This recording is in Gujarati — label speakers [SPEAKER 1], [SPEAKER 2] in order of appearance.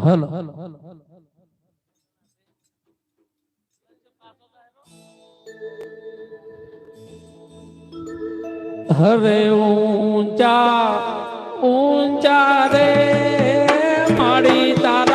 [SPEAKER 1] હલો. હરે ઊંચા ઊંચા રે મારી તાર